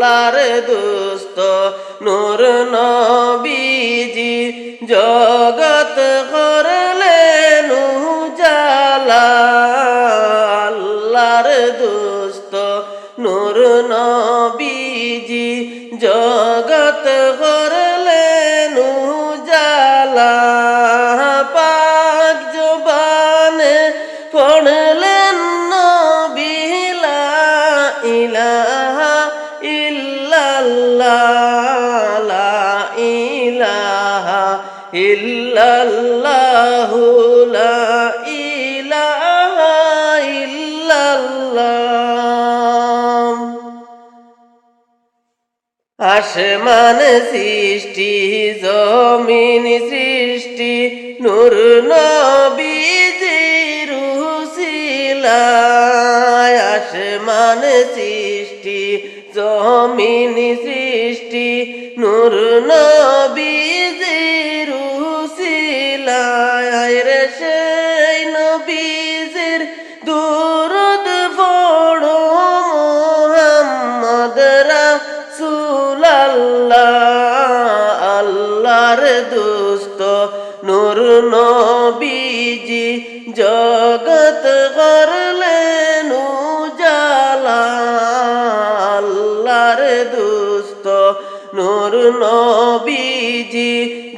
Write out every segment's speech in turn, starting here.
আল্লাহর দুস্ত নূর নবীজি জগত করলে জালা। আল্লাহর দুস্ত নূর নবীজি জগত ইলাহা ইল্লাল্লাহু লা ইলাহা ইল্লাল্লাহ। আসমান সৃষ্টি জমিন সৃষ্টি নূর নবীজির সৃষ্টি, জমিন সৃষ্টি, নূর নবীজির রুসিলায়। রে সেই নবীজির দুরুদ পড়ো মোহাম্মদ রাসূলুল্লাহ। আল্লাহর দুস্ত নূর নবীজি জগত করলেন নূর নবীজি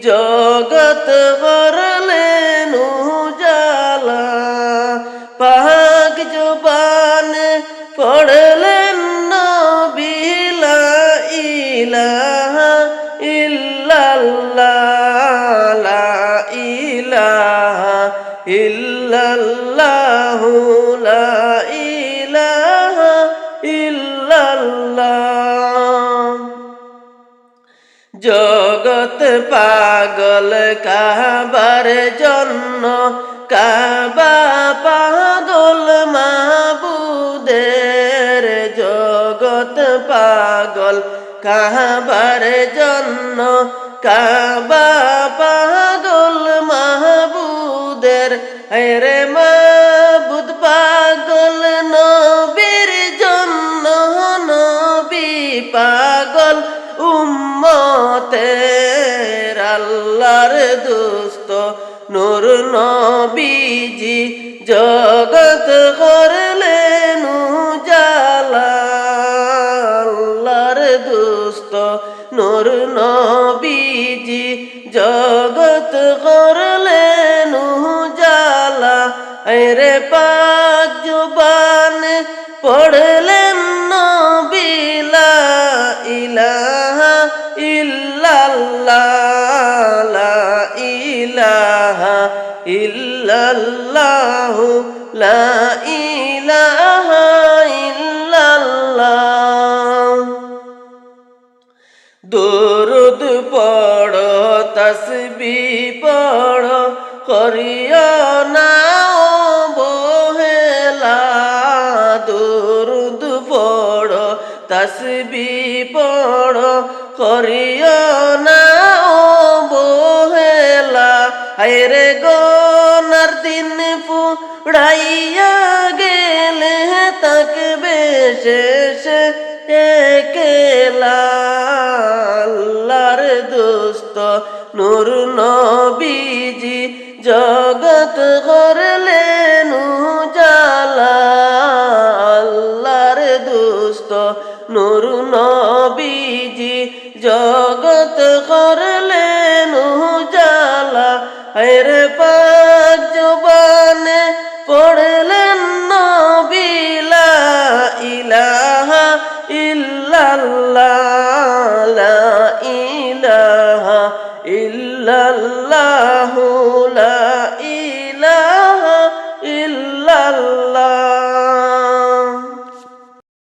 জগত হরলেন উজালা। পাক জবান পড়লেন জগত পাগল কাবার জন্য কাবা পাগল মাবুদের জগত পাগল কাবার জন্য কাবা পাগল মাহবুদের রে মাবুদ পাগল নবীর জন্য নবী পাগল উম্মতের আল্লাহর দোস্ত নূর নবীজি জগত জালা জালার দুস্ত নূর নবীজি জগত করলেন ইল্লাল্লাহু লা ইলাহা ইল্লাল্লাহ দুরুদ পড়ো তসবি পড়ো করিও না বহেলা দুরুদ পড়ো তসবি পড়ো করিও না বহেলা হায়রে গনার দিন পুড়াইয়া গেলে তাকবে শেষ একেলা আল্লাহর দোস্ত নূর নবীজি জগত করলেন জালা আল্লাহর দোস্ত নূর নবীজি জগত করলেন জালা আল্লাহ লা